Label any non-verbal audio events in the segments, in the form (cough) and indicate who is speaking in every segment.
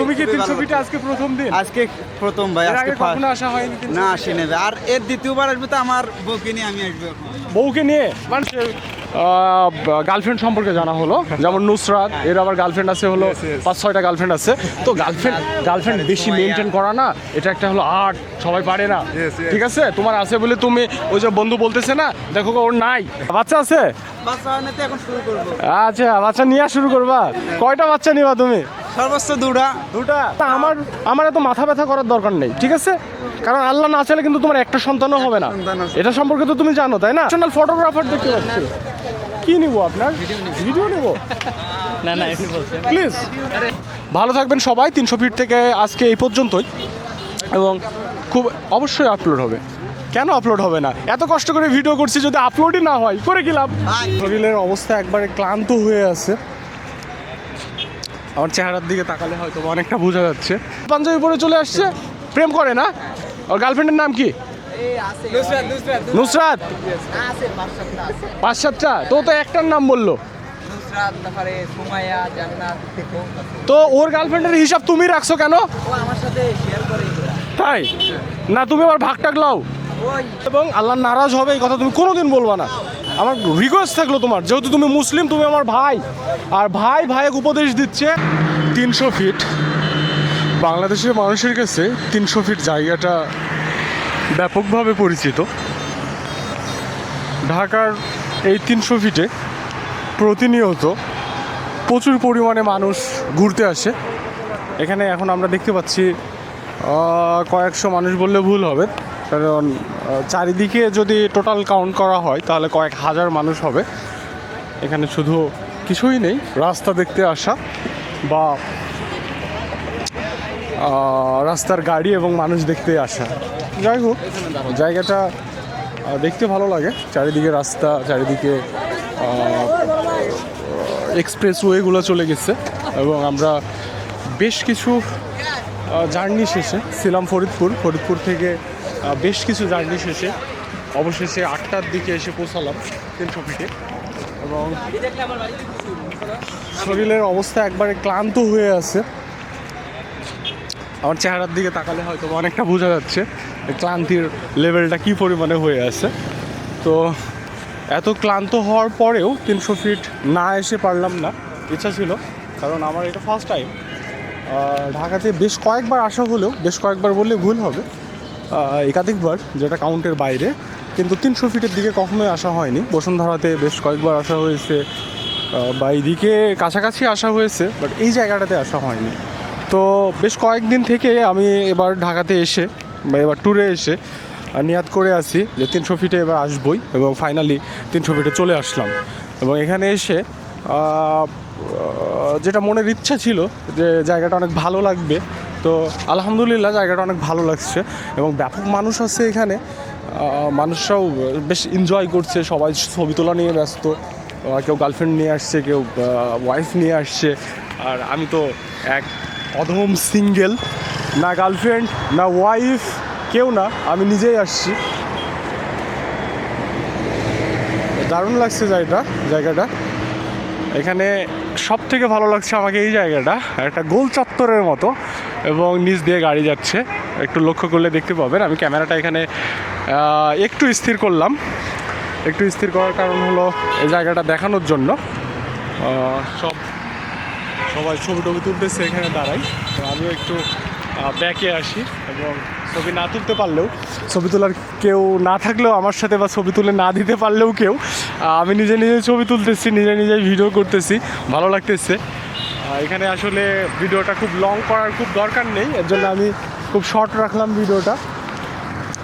Speaker 1: তুমি কি তিনশো ফিটে আজকে প্রথম দিন?
Speaker 2: আজকে প্রথম ভাই আজকে
Speaker 1: কখনো আসা হয়নি
Speaker 2: না আসি নেবে আর এর দ্বিতীয়বার আসবে তো আমার বউকে নিয়ে আমি আসব
Speaker 1: বউকে নিয়ে? মানে গার্লফ্রেন্ড সম্পর্কে জানা হলো। (laughs) যেমন নুসরাত এর আবার গার্লফ্রেন্ড আছে হলো পাঁচ ছয়টা গার্লফ্রেন্ড আছে। তো গার্লফ্রেন্ড গার্লফ্রেন্ড বেশি মেনটেন করা না এটা একটা হলো আর্ট সবাই পারে না। ঠিক আছে? তোমার আছে বলে তুমি ওই যে বন্ধু বলতেছে না দেখো ওর নাই। বাচ্চা আছে? আচ্ছা বাচ্চা নিয়ে শুরু করবা। কয়টা বাচ্চা নিবা তুমি?
Speaker 2: সর্বোচ্চ দুটা।
Speaker 1: দুটা? তা আমার আমার এত মাথা ব্যথা করার দরকার নেই ঠিক আছে? কারণ আল্লাহ না চাইলে কিন্তু তোমার একটা সন্তানও হবে না। এটা সম্পর্কে তো তুমি জানো তাই না? ন্যাশনাল ফটোগ্রাফার দেখতে পাচ্ছি কি নিব আপনার? ভিডিও নিব?
Speaker 3: না না
Speaker 1: প্লিজ ভালো থাকবেন সবাই তিনশো ফিট থেকে আজকে এই পর্যন্তই। এবং খুব অবশ্যই আপলোড হবে। কেন আপলোড হবে না? এত কষ্ট করে ভিডিও করছি যদি আপলোডই না হয় করে কি লাভ? শরীরের অবস্থা একবারে ক্লান্ত হয়ে আছে। আমার চেহারার দিকে তাকালে হয়তো অনেকটা বোঝা যাচ্ছে। পাঞ্জাবি পরে চলে আসছে প্রেম করে না? ওর গার্লফ্রেন্ডের নাম কি? নুসরাত পাঁচ সাতটা তো তো একটার নাম বলল। তো ওর গার্লফ্রেন্ডের হিসাব তুমি রাখছো কেন। তাই? না তুমি আবার ভাগ টাক লাও এবং আল্লাহ নারাজ হবে এই কথা তুমি কোনোদিন বলবা না। আমার রিকোয়েস্ট থাকল তোমার। যেহেতু তুমি মুসলিম, তুমি আমার ভাই। আর ভাই ভাইয়ের উপদেশ দিচ্ছে তিনশো ফিট বাংলাদেশের মানুষের কাছে তিনশো ফিট জায়গাটা ব্যাপকভাবে পরিচিত। ঢাকার এই তিনশো ফিটে প্রতিনিয়ত প্রচুর পরিমাণে মানুষ ঘুরতে আসে। এখানে এখন আমরা দেখতে পাচ্ছি কয়েকশো মানুষ বললে ভুল হবে। কারণ চারিদিকে যদি টোটাল কাউন্ট করা হয়, তাহলে কয়েক হাজার মানুষ হবে। এখানে শুধু কিছুই নেই, রাস্তা দেখতে আসা বা রাস্তার গাড়ি এবং মানুষ দেখতে আসা। যাই হোক, জায়গাটা দেখতে ভালো লাগে। চারিদিকে রাস্তা, চারিদিকে এক্সপ্রেস ওয়েগুলো চলে গেছে এবং আমরা বেশ কিছু জার্নি শেষে ছিলাম ফরিদপুর। ফরিদপুর থেকে বেশ কিছু জার্নি শেষে, অবশেষে আটটার দিকে এসে পৌঁছালাম তিনশো ফিটে এবং শরীরের অবস্থা একবারে ক্লান্ত হয়ে আছে। আমার চেহারার দিকে তাকালে হয়তো অনেকটা বোঝা যাচ্ছে ক্লান্তির লেভেলটা কী পরিমাণে হয়ে আছে। তো এত ক্লান্ত হওয়ার পরেও তিনশো ফিট না এসে পারলাম না। ইচ্ছা ছিল, কারণ আমার এটা ফার্স্ট টাইম ঢাকাতে বেশ কয়েকবার আসা হলেও, বেশ কয়েকবার বললে ভুল হবে। একাধিকবার, যেটা কাউন্টের বাইরে, কিন্তু তিনশো ফিটের দিকে কখনোই আসা হয়নি। বসুন্ধরাতে বেশ কয়েকবার আসা হয়েছে বা এইদিকে কাছাকাছি আসা হয়েছে বাট এই জায়গাটাতে আসা হয়নি। তো বেশ কয়েকদিন থেকে আমি এবার ঢাকাতে এসে, বা এবার ট্যুরে এসে নিয়াত করে আসি যে তিনশো ফিটে এবার আসবই, এবং ফাইনালি তিনশো ফিটে চলে আসলাম। এবং এখানে এসে যেটা মনের ইচ্ছা ছিল যে জায়গাটা অনেক ভালো লাগবে তো আলহামদুলিল্লাহ জায়গাটা অনেক ভালো লাগছে এবং ব্যাপক মানুষ আছে এখানে। মানুষরাও বেশ এনজয় করছে, সবাই ছবি তোলা নিয়ে ব্যস্ত। কেউ গার্লফ্রেন্ড নিয়ে আসছে, কেউ ওয়াইফ নিয়ে আসছে। আর আমি তো এক অধম সিঙ্গেল না গার্লফ্রেন্ড না ওয়াইফ কেউ না, আমি নিজেই আসছি। দারুণ লাগছে জায়গাটা জায়গাটা। এখানে সব থেকে ভালো লাগছে আমাকে এই জায়গাটা, একটা গোল চত্বরের মতো। এবং নিচ দিয়ে গাড়ি যাচ্ছে। একটু লক্ষ্য করলে দেখতে পাবেন, আমি ক্যামেরাটা এখানে একটু স্থির করলাম। একটু স্থির করার কারণ হলো এই জায়গাটা দেখানোর জন্য। সব, সবাই ছবি টবি তুলতেছে এখানে দাঁড়াই। তো আমিও একটু ব্যাকে আসি এবং ছবি না তুলতে পারলেও, ছবি তোলার কেউ না থাকলেও আমার সাথে বা ছবি তুলে না দিতে পারলেও কেউ আমি নিজে নিজে ছবি তুলতেছি, নিজে নিজে ভিডিও করতেছি। ভালো লাগতেছে। এখানে আসলে ভিডিওটা খুব লং করার খুব দরকার নেই, এর জন্য আমি খুব শর্ট রাখলাম ভিডিওটা।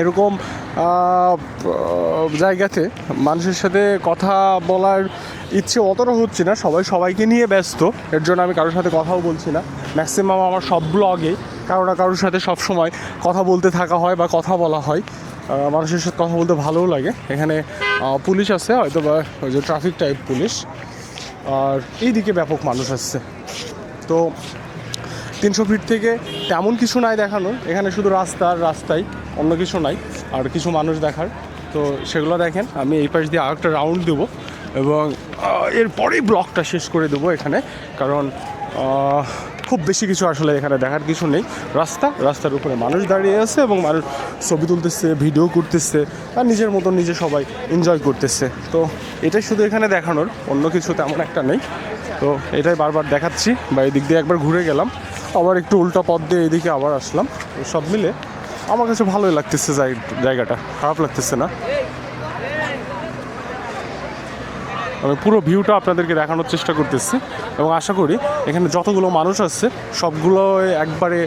Speaker 1: এরকম জায়গাতে মানুষের সাথে কথা বলার ইচ্ছে অতটা হচ্ছে না, সবাই সবাইকে নিয়ে ব্যস্ত, এর জন্য আমি কারোর সাথে কথাও বলছি না। ম্যাক্সিমাম আমার সব ব্লগে কারও না কারোর সাথে সব সময় কথা বলতে থাকা হয় বা কথা বলা হয়। মানুষের সাথে কথা বলতে ভালোও লাগে। এখানে পুলিশ আছে হয়তো বা ওই যে ট্রাফিক টাইপ পুলিশ। আর এইদিকে ব্যাপক মানুষ আসছে। তো তিনশো ফিট থেকে তেমন কিছু নাই দেখানো এখানে শুধু রাস্তা আর রাস্তাই, অন্য কিছু নাই, আর কিছু মানুষ দেখার। তো সেগুলো দেখেন, আমি এই পাশ দিয়ে আরেকটা রাউন্ড দেবো এবং এরপরেই ব্লগটা শেষ করে দেবো এখানে, কারণ খুব বেশি কিছু আসলে এখানে দেখার কিছু নেই। রাস্তা, রাস্তার উপরে মানুষ দাঁড়িয়ে আছে এবং মানুষ ছবি তুলতেছে ভিডিও করতেছে, আর নিজের মতো নিজে সবাই এনজয় করতেছে। তো এটাই শুধু এখানে দেখানোর, অন্য কিছু তেমন একটা নেই। তো এটাই বারবার দেখাচ্ছি বা এই দিক দিয়ে একবার ঘুরে গেলাম। আবার একটু উল্টা পথ দিয়ে এদিকে আবার আসলাম। সব মিলে আমার কাছে ভালোই লাগতেছে জায়গাটা। খারাপ লাগতেছে না। আমি পুরো ভিউটা আপনাদেরকে দেখানোর চেষ্টা করতেছি এবং আশা করি এখানে যতগুলো মানুষ আছে সবগুলো একবারে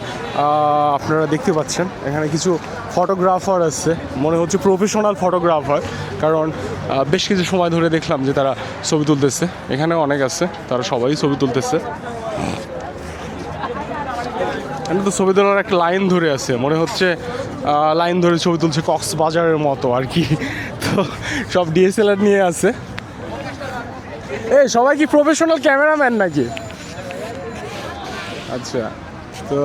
Speaker 1: আপনারা দেখতে পাচ্ছেন। এখানে কিছু ফটোগ্রাফার আছে, মনে হচ্ছে প্রফেশনাল ফটোগ্রাফার কারণ বেশ কিছু সময় ধরে দেখলাম যে তারা ছবি তুলতেছে। এখানে অনেক আছে, তারা সবাই ছবি তুলতেছে। এখানে তো ছবি তোলার একটা লাইন ধরে আছে, মনে হচ্ছে লাইন ধরে ছবি তুলছে কক্সবাজারের মতো আর কি। তো সব ডিএসএলআর নিয়ে আছে। এই সবাই কি প্রফেশনাল ক্যামেরাম্যান নাকি? আচ্ছা তো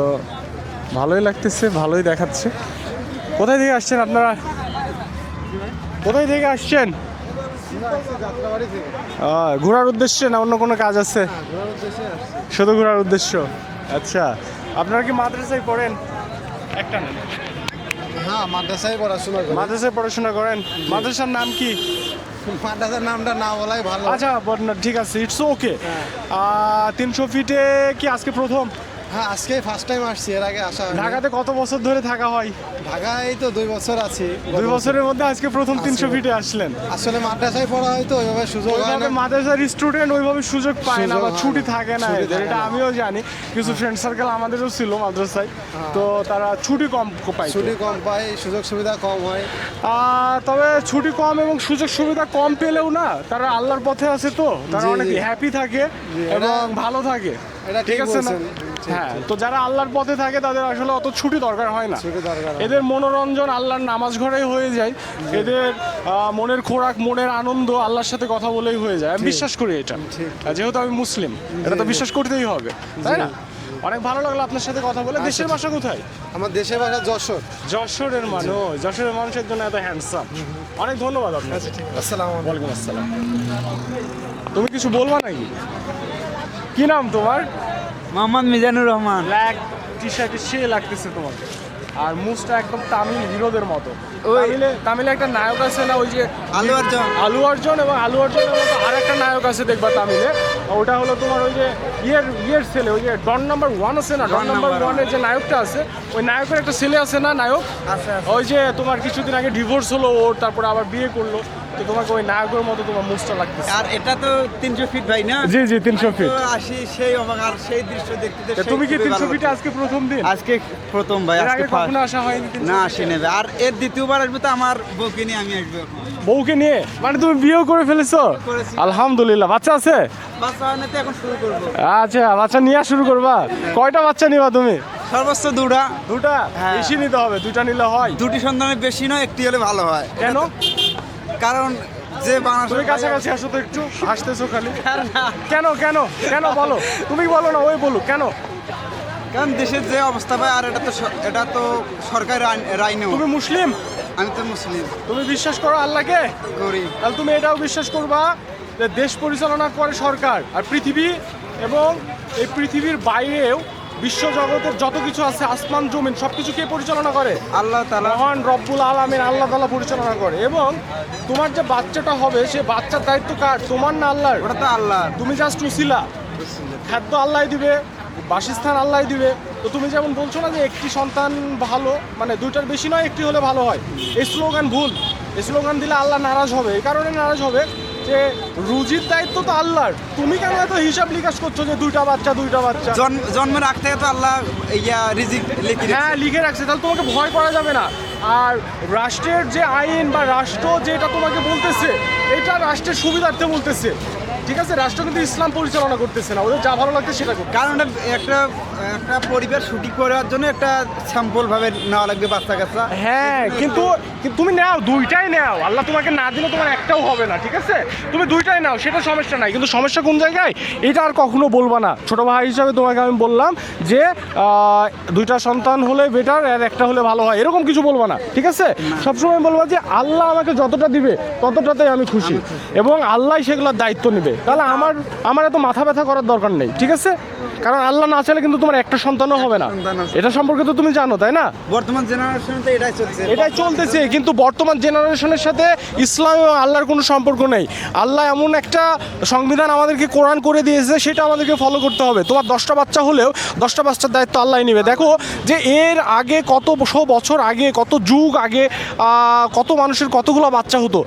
Speaker 1: ভালোই লাগতেছে ভালোই দেখাচ্ছে। কোথায় থেকে আসছেন আপনারা? কোথায় থেকে আসছেন? ঘোরার উদ্দেশ্যে না অন্য কোনো কাজ আছে? শুধু ঘোরার উদ্দেশ্য? আচ্ছা আপনারা কি মাদ্রাসায় পড়েন? একটা না।
Speaker 4: হ্যাঁ মাদ্রাসায় পড়াশোনা
Speaker 1: মাদ্রাসায় পড়াশোনা করেন? মাদ্রাসার নাম কি?
Speaker 4: মাদ্রাসার নামটা না বলাই ভালো।
Speaker 1: আচ্ছা ঠিক আছে ইটস ওকে তিনশো ফিটে কি আজকে প্রথম?
Speaker 4: হ্যাঁ আজকে ফার্স্ট টাইম আসছি এর আগে আসা
Speaker 1: ঢাকাতে কত বছর ধরে থাকা হয়?
Speaker 4: ঢাকায় তো দুই বছর আছি
Speaker 1: দুই বছরের মধ্যে আজকে প্রথম তিনশো ফিটে আসলেন।
Speaker 4: আসলে মাদ্রাসায় পড়া হয় তো ওইভাবে সুযোগ হয় না।
Speaker 1: মাদ্রাসার স্টুডেন্ট ওইভাবে সুযোগ পায় না বা ছুটি থাকে না এটা আমিও জানি। কিছু ফ্রেন্ড সার্কেল আমাদেরও ছিল মাদ্রাসায় তো তারা ছুটি কম পায়
Speaker 4: ছুটি কম পাই সুযোগ সুবিধা কম হয়।
Speaker 1: তবে ছুটি কম এবং সুযোগ সুবিধা কম পেলেও না তারা আল্লাহর পথে আছে তো তারা অনেক হ্যাপি থাকে এবং ভালো থাকে।
Speaker 4: এটা
Speaker 1: ঠিক আছে না? হ্যাঁ তো যারা আল্লাহর পথে থাকে তাদের আসলে অত ছুটি দরকার হয় না। এদের মনোরঞ্জন আল্লাহর নামাজ ঘরেই হয়ে যায়। এদের মনের খোরাক মনের আনন্দ আল্লাহর সাথে কথা বলেই হয়ে যায়। আমি বিশ্বাস করি এটা। যেহেতু আমি মুসলিম এটা তো বিশ্বাস করতেই হবে তাই না? অনেক ভালো লাগল আপনার সাথে কথা বলে।
Speaker 4: আচ্ছা,
Speaker 1: দেশের ভাষা কোথায়?
Speaker 4: আমার দেশের ভাষা যশোর।
Speaker 1: যশোরের মানুষ যশোরের মানুষের জন্য এত হ্যান্ডসাম অনেক ধন্যবাদ আপনাকে।
Speaker 4: আসসালাম
Speaker 1: ওয়ালাইকুম আসসালাম। তুমি কিছু বলবা নাকি? কি নাম তোমার?
Speaker 2: মোহাম্মদ মিজানুর রহমান।
Speaker 1: ব্ল্যাক টি শার্টে সে লাগতেছে তোমাকে। আর মুসটা একদম তামিল হিরোদের মতো। তামিলে তামিলে একটা নায়ক আছে না ওই যে
Speaker 2: আলু অর্জুন।
Speaker 1: আলু অর্জন এবং আলু অর্জুনের মতো আর একটা নায়ক আছে দেখবা তামিলে। ওটা হলো তোমার ওই যে ইয়ের ইয়ের ছেলে ওই যে ডন নাম্বার ওয়ান আছে না ডন নাম্বার ওয়ানের যে নায়কটা আছে ওই নায়কের একটা ছেলে আছে না নায়ক। ওই যে তোমার কিছুদিন আগে ডিভোর্স হলো ওর তারপরে আবার বিয়ে করল। তো তোমাকে ওই নায়কের মতো তোমার মুখটা লাগতেছে।
Speaker 2: আর এটা তো তিনশো ফিট ভাই না?
Speaker 1: জি জি তিনশো ফিট
Speaker 2: আসি সেই অবাক আর সেই দৃশ্য দেখতে
Speaker 1: তুমি কি তিনশো ফিটে। আজকে প্রথম দিন?
Speaker 2: আজকে প্রথম ভাই আজকে
Speaker 1: কখনো আসা হয়নি
Speaker 2: না আসি নেবে আর এর দ্বিতীয়বার আসবে তো আমার বউকে নিয়ে আমি আসব
Speaker 1: বউকে নিয়ে? মানে তুমি বিয়েও করে ফেলেছো? আলহামদুলিল্লাহ। বাচ্চা আছে?
Speaker 2: বাচ্চা হয় তো এখন শুরু করব।
Speaker 1: আচ্ছা বাচ্চা নিয়ে শুরু করবা। কয়টা বাচ্চা নিবা তুমি?
Speaker 2: সর্বোচ্চ দুটা।
Speaker 1: দুটা?
Speaker 2: হ্যাঁ।
Speaker 1: বেশি নিতে হবে দুটা নিলে হয়।
Speaker 2: দুটি সন্তানের বেশি নয় একটি হলে ভালো হয়।
Speaker 1: কেন?
Speaker 2: কারণ যে বাংলা
Speaker 1: কাছাকাছি আসো তো একটু হাসতেছো খালি। কেন কেন কেন বলো? তুমি বলো না ওই বলো কেন?
Speaker 2: কারণ দেশের যে অবস্থা ভাই আর এটা তো এটা তো সরকারি রায় নেও
Speaker 1: তুমি মুসলিম?
Speaker 2: আমি তো মুসলিম।
Speaker 1: তুমি বিশ্বাস করো আল্লাহকে?
Speaker 2: করি
Speaker 1: তাহলে তুমি এটাও বিশ্বাস করবা যে দেশ পরিচালনা করে সরকার আর পৃথিবী এবং এই পৃথিবীর বাইরেও বিশ্ব জগতের যত কিছু আছে আসমান জমিন সব কিছু কে পরিচালনা করে?
Speaker 2: আল্লাহ তালা
Speaker 1: মহান রব্বুল আলমিন আল্লাহ তালা পরিচালনা করে। এবং তোমার যে বাচ্চাটা হবে সে বাচ্চার দায়িত্ব কার? তোমার না আল্লাহর?
Speaker 2: ওটা তো আল্লাহ।
Speaker 1: তুমি জাস্ট উসিলা। খাদ্য আল্লাহ দিবে বাসস্থান আল্লাহ দিবে। তো তুমি যেমন বলছো না যে একটি সন্তান ভালো মানে দুইটার বেশি নয় একটি হলে ভালো হয়। এই স্লোগান ভুল। এই স্লোগান দিলে আল্লাহ নারাজ হবে। এই কারণে নারাজ হবে। যে রুজির দায়িত্ব তো আল্লাহর। তুমি কেন এত হিসাব নিকাশ করছ যে দুইটা বাচ্চা দুইটা বাচ্চা?
Speaker 2: জন্ম জন্মের আগ থেকে তো আল্লাহ ইয়া রিজিক লিখে
Speaker 1: হ্যাঁ লিখে রাখছে তাহলে তোমাকে ভয় করা যাবে না। আর রাষ্ট্রের যে আইন বা রাষ্ট্র যেটা তোমাকে বলতেছে এটা রাষ্ট্রের সুবিধার্থে বলতেছে। ঠিক আছে? রাষ্ট্র কিন্তু ইসলাম পরিচালনা করতেছে না ওদের যা ভালো লাগছে সেটা
Speaker 2: কারণ একটা একটা পরিবার শুটিং করার জন্য একটা স্যাম্পল ভাবে নেওয়া লাগবে বাচ্চা কাচ্চা
Speaker 1: হ্যাঁ কিন্তু কিন্তু তুমি নাও, দুইটাই নাও। আল্লাহ তোমাকে না দিলে তোমার একটাও হবে না, ঠিক আছে? তুমি দুইটাই নাও, সেটা সমস্যা নাই। কিন্তু সমস্যা কোন জায়গায়? এটা আর কখনো বলবা না। ছোট ভাই হিসাবে তোমাকে আমি বললাম যে দুইটা সন্তান হলে বেটার আর একটা হলে ভালো হয়। এরকম কিছু বলবা না, ঠিক আছে? সবসময় বলবা যে, আল্লাহ আমাকে যতটা দিবে, ততটাতেই আমি খুশি। এবং আল্লাহ সেগুলোর দায়িত্ব নেবে। তাহলে আমার আমার এত মাথা ব্যথা করার দরকার নেই, ঠিক আছে? কারণ আল্লাহ না চাইলে কিন্তু তোমার একটা সন্তানও হবে না। এটা সম্পর্কে তো তুমি জানো তাই না?
Speaker 2: বর্তমান জেনারেশনে তো এটাই চলছে।
Speaker 1: এটাই চলতেছে কিন্তু বর্তমান জেনারেশনের সাথে ইসলাম এবং আল্লাহর কোনো সম্পর্ক নেই। আল্লাহ এমন একটা সংবিধান আমাদেরকে কোরআন করে দিয়েছে সেটা আমাদেরকে ফলো করতে হবে। তোমার দশটা বাচ্চা হলেও দশটা বাচ্চার দায়িত্ব আল্লাহ নেবে। দেখো যে এর আগে কত শো বছর আগে কত যুগ আগে কত মানুষের কতগুলো বাচ্চা হতো।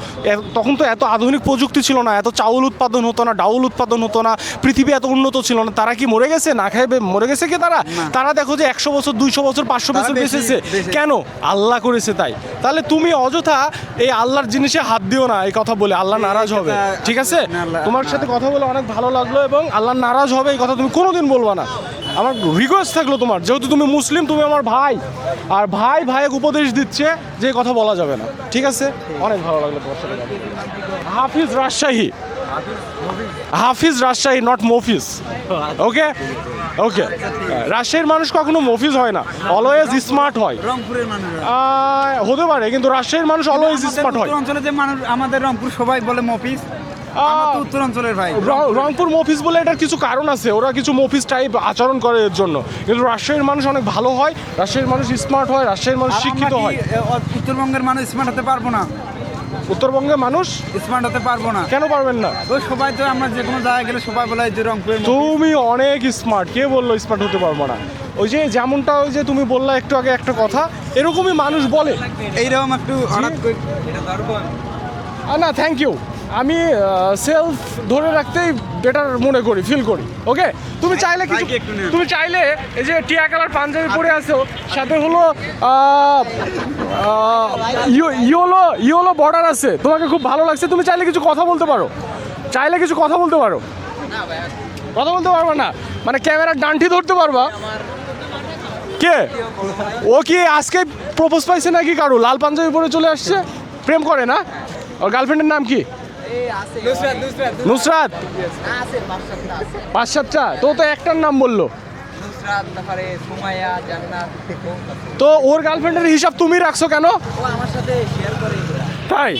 Speaker 1: তখন তো এত আধুনিক প্রযুক্তি ছিল না এত চাউল উৎপাদন হতো না ডাউল উৎপাদন হতো না পৃথিবী এত উন্নত ছিল না তারা কি মরে গেছে? না খাইবে মরে গেছে কি তারা? তারা দেখো যে একশো বছর দুইশো বছর পাঁচশো বছর বেঁচেছে। কেন? আল্লাহ করেছে তাই। তাহলে তুমি অযথা এই আল্লাহর জিনিসে হাত দিও না এই কথা বলে আল্লাহ নারাজ হবে। ঠিক আছে? তোমার সাথে কথা বলে অনেক ভালো লাগল এবং আল্লাহ নারাজ হবে এই কথা তুমি কোনোদিন বলবা না। আমার রিকোয়েস্ট থাকল তোমার যেহেতু তুমি মুসলিম তুমি আমার ভাই। আর ভাই ভাইয়ের উপদেশ দিচ্ছে যে কথা বলা যাবে না। ঠিক আছে? অনেক ভালো লাগল তোমার সাথে Hafiz Rajshahi. Hafiz Rajshahi not Mofiz. Okay okay রাজশাহীর মানুষ কখনো মফিজ হয় না। অলওয়েজ স্মার্ট হয়। হতে পারে কিন্তু রাজশাহীর মানুষ অলওয়েজ স্মার্ট হয়।
Speaker 2: অঞ্চলে যে মানুষ আমাদের রংপুর সবাই বলে মফিস আমরা তো উত্তর অঞ্চলের ভাই
Speaker 1: রংপুর মফিস বলে এটার কিছু কারণ আছে। ওরা কিছু মফিস টাইপ আচরণ করে এর জন্য। কিন্তু রাজশাহীর মানুষ অনেক ভালো হয় রাজশাহীর মানুষ স্মার্ট হয় রাজশাহীর মানুষ শিক্ষিত হয়।
Speaker 2: উত্তরবঙ্গের মানুষ স্মার্ট হতে পারব না?
Speaker 1: উত্তরবঙ্গের মানুষ?
Speaker 2: স্মার্ট হতে পারব না।
Speaker 1: কেন পারবেন না?
Speaker 2: ওই সবাই তো আমরা যে কোনো জায়গায় গেলে সবাই বলে যে রঙ মফিজ।
Speaker 1: তুমি অনেক স্মার্ট কে বলল স্মার্ট হতে পারব না? ওই যে যেমনটা ওই যে তুমি বললা একটু আগে একটা কথা এরকমই মানুষ বলে।
Speaker 2: এইরকম একটু হঠাৎ করে
Speaker 1: না থ্যাংক ইউ আমি সেলফ ধরে রাখতেই বেটার মনে করি ফিল করি ওকে তুমি চাইলে কিছু তুমি চাইলে এই যে টিয়া কালার পাঞ্জাবি পরে আছো সাথে হলো ইয়োলো ইয়োলো বর্ডার আছে তোমাকে খুব ভালো লাগছে তুমি চাইলে কিছু কথা বলতে পারো চাইলে কিছু কথা বলতে পারো। কথা বলতে পারবা না মানে ক্যামেরার ডান্টি ধরতে পারবা। কে? ও কি আজকে প্রপোজ পাইছে নাকি কারও? লাল পাঞ্জাবি পরে চলে আসছে প্রেম করে না? ওর গার্লফ্রেন্ডের নাম কি?
Speaker 5: নুসরাত
Speaker 1: পাঁচ সাতটা তো তো একটার নাম বলল।
Speaker 5: নুসরাত তারপরে সুমাইয়া জান্নাত
Speaker 1: তো ওর গার্লফ্রেন্ডের হিসাব তুমি রাখছো কেন?
Speaker 5: ও আমার সাথে শেয়ার করে এগুলা।
Speaker 1: তাই?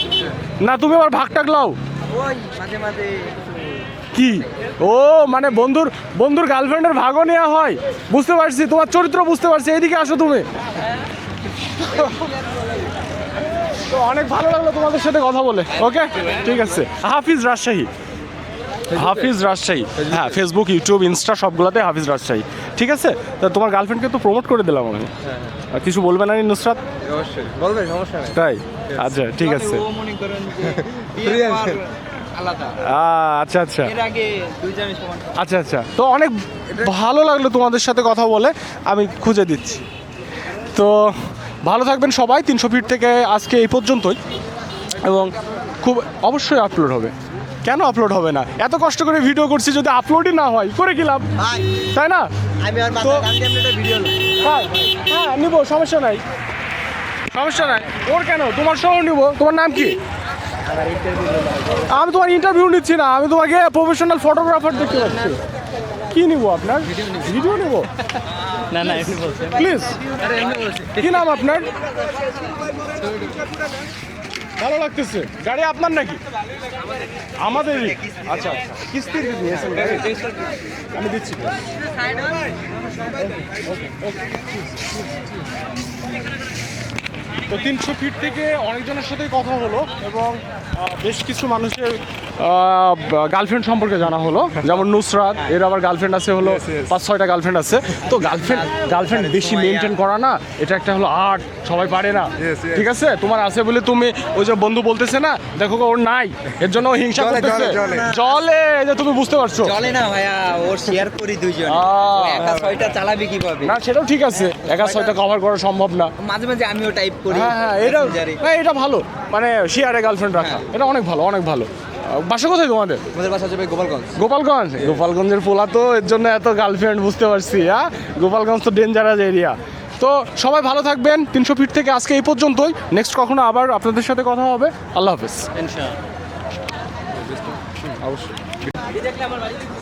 Speaker 1: না তুমি আবার ভাগ টাক লাও।
Speaker 5: ওই মাঝে মাঝে
Speaker 1: কি? ও মানে বন্ধুর বন্ধুর গার্লফ্রেন্ডের ভাগও নেওয়া হয়। বুঝতে পারছি তোমার চরিত্র বুঝতে পারছি এইদিকে আসো তুমি। তো অনেক ভালো লাগল তোমাদের সাথে কথা বলে। ওকে ঠিক আছে। হাফিজ রাজশাহী। হাফিজ রাজশাহী। হ্যাঁ ফেসবুক ইউটিউব ইনস্টা সবগুলোতে হাফিজ রাজশাহী। ঠিক আছে? তা তোমার গার্লফ্রেন্ডকে তো প্রমোট করে দিলাম আমি। আর কিছু বলবে না নি নুসরাত?
Speaker 4: বলবে সমস্যা নেই।
Speaker 1: তাই? আচ্ছা ঠিক আছে।
Speaker 5: ও করেন যে (laughs) বিয়ে হওয়ার আলাদা।
Speaker 1: আহ, আচ্ছা আচ্ছা।
Speaker 5: এর আগে দুইজনে সমান
Speaker 1: আচ্ছা আচ্ছা। তো অনেক ভালো লাগল তোমাদের সাথে কথা বলে। আমি খুঁজে দিচ্ছি। তো ভালো থাকবেন সবাই তিনশো ফিট থেকে আজকে এই পর্যন্তই। এবং খুব অবশ্যই আপলোড হবে। কেন আপলোড হবে না? এত কষ্ট করে ভিডিও করছি যদি আপলোডই না হয় করে কি লাভ? তাই না? তো- হ্যাঁ হ্যাঁ নিবো সমস্যা নাই। সমস্যা নাই। ওর কেন? তোমার সহ নিবো। তোমার নাম কি? আমি তোমার ইন্টারভিউ নিচ্ছি না। আমি তোমাকে প্রফেশনাল ফটোগ্রাফার দেখতে পাচ্ছি কি নিবো আপনার? ভিডিও নিব?
Speaker 3: না না এমনি বলছে।
Speaker 1: প্লিজ। কি নাম আপনার? ভালো লাগতেছে। গাড়ি আপনার নাকি? আমাদেরই। আচ্ছা আচ্ছা। কিস্তির নিয়েছেন গাড়ি আমি দিচ্ছি। তো তিনশো ফিট থেকে অনেকজনের সাথেই কথা হলো এবং বেশ কিছু মানুষের গার্লফ্রেন্ড সম্পর্কে জানা হলো। যেমন নুসরাত এর আবার গার্লফ্রেন্ড আছে হলো পাঁচ ছয়টা গার্লফ্রেন্ড আছে। তো গার্লফ্রেন্ড গার্লফ্রেন্ড বেশি মেনটেন করা না এটা একটা হলো আর্ট সবাই পারে না। ঠিক আছে? তোমার আছে বলে তুমি ওই যে বন্ধু বলতেছে না দেখো ওর নাই। এর জন্য ও হিংসা
Speaker 4: জলে,
Speaker 1: করতেছে।
Speaker 4: জলে,
Speaker 1: এই যে তুমি বুঝতে পারছ।
Speaker 5: চলে না ভাইয়া ওর শেয়ার করি দুইজন। একা ছয়টা চালাবি কীভাবে?
Speaker 1: না সেটাও ঠিক আছে। একা ছয়টা কভার করা সম্ভব না।
Speaker 5: মাঝে মাঝে আমিও টাইপ করি।
Speaker 1: হ্যাঁ হ্যাঁ এটা হ্যাঁ, এটা ভালো। মানে শেয়ারে গার্লফ্রেন্ড রাখা। এটা অনেক ভালো অনেক ভালো। বাসা কোথায় তোমাদের?
Speaker 4: আমাদের বাসা যাবে গোপালগঞ্জ।
Speaker 1: গোপালগঞ্জ? গোপালগঞ্জের পোলা তো এর জন্য এত গার্লফ্রেন্ড বুঝতে পারছি হ্যাঁ? গোপালগঞ্জ তো ডেঞ্জারাস এরিয়া তো সবাই ভালো থাকবেন তিনশো ফিট থেকে আজকে এই পর্যন্তই। নেক্সট কখনো আবার আপনাদের সাথে কথা হবে। আল্লাহ হাফেজ। অবশ্যই।